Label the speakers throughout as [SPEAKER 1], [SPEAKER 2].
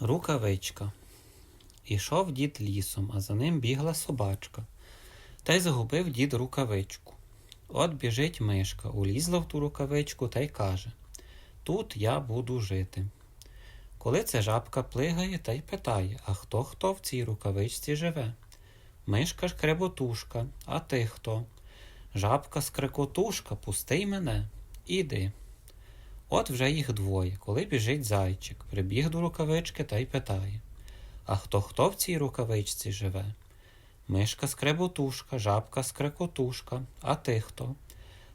[SPEAKER 1] Рукавичка. Ішов дід лісом, а за ним бігла собачка. Та й загубив дід рукавичку. От біжить мишка, улізла в ту рукавичку та й каже Тут я буду жити. Коли це жабка плигає та й питає, а хто хто в цій рукавичці живе? Мишка ж креботушка, а ти хто? Жабка скрекотушка, пусти мене. Іди. От вже їх двоє, коли біжить зайчик, прибіг до рукавички та й питає А хто хто в цій рукавичці живе? Мишка скреботушка, жабка скрекотушка, а ти хто?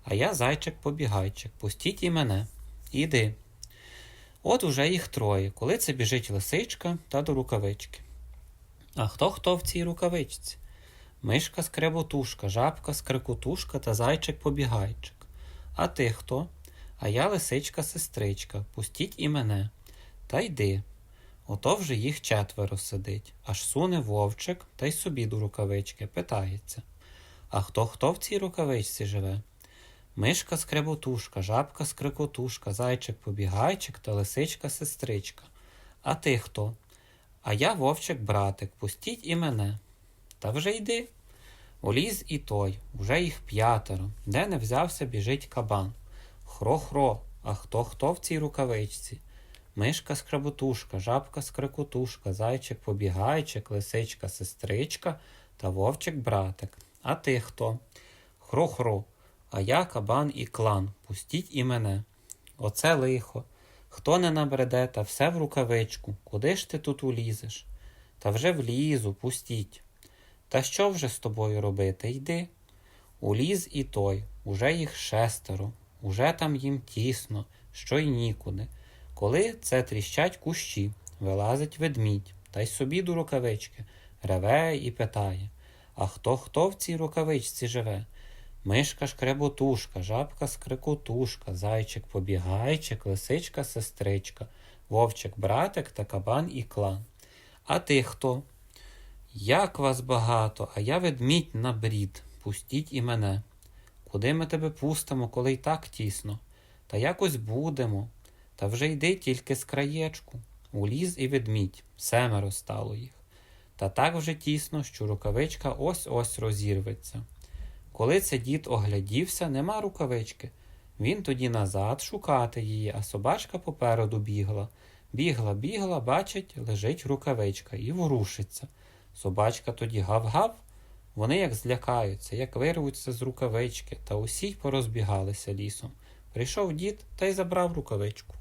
[SPEAKER 1] А я зайчик побігайчик, пустіть і мене. Іди. От уже їх троє, коли це біжить лисичка та до рукавички. А хто хто в цій рукавичці? Мишка скреботушка, жабка скрекотушка та зайчик побігайчик. А ти хто? А я лисичка сестричка, пустіть і мене. Та йди. Ото вже їх четверо сидить, аж суне вовчик та й собі до рукавички питається. А хто хто в цій рукавичці живе? Мишка скреботушка, жабка скрикотушка, зайчик побігайчик та лисичка сестричка. А ти хто? А я вовчик братик, пустіть і мене. Та вже йди. Уліз і той, уже їх п'ятеро, де не взявся, біжить кабан. Хро-хро, а хто хто в цій рукавичці? Мишка скреботушка, жабка скрикотушка, зайчик побігайчик, лисичка сестричка та вовчик братик. А ти хто? Хро-хро, а я кабан і клан, пустіть і мене. Оце лихо. Хто не набреде, та все в рукавичку. Куди ж ти тут улізеш? Та вже влізу, пустіть. Та що вже з тобою робити? Йди. Уліз і той, уже їх шестеро, уже там їм тісно, що й нікуди. Коли це тріщать кущі, вилазить ведмідь, та й собі до рукавички, реве і питає А хто хто в цій рукавичці живе? Мишка шкреботушка, жабка скрикотушка, зайчик побігайчик, лисичка сестричка, вовчик братик та кабан і клан. А ти хто? Як вас багато, а я ведмідь на брід. Пустіть і мене. Куди ми тебе пустимо, коли й так тісно? Та якось будемо. Та вже йди тільки з краєчку. Уліз і ведмідь, семеро стало їх. Та так вже тісно, що рукавичка ось ось розірветься. Коли це дід оглядівся, нема рукавички. Він тоді назад шукати її, а собачка попереду бігла. Бігла, бігла, бачить, лежить рукавичка і ворушиться. Собачка тоді гав-гав. Вони як злякаються, як вирвуться з рукавички, та усі порозбігалися лісом. Прийшов дід та й забрав рукавичку.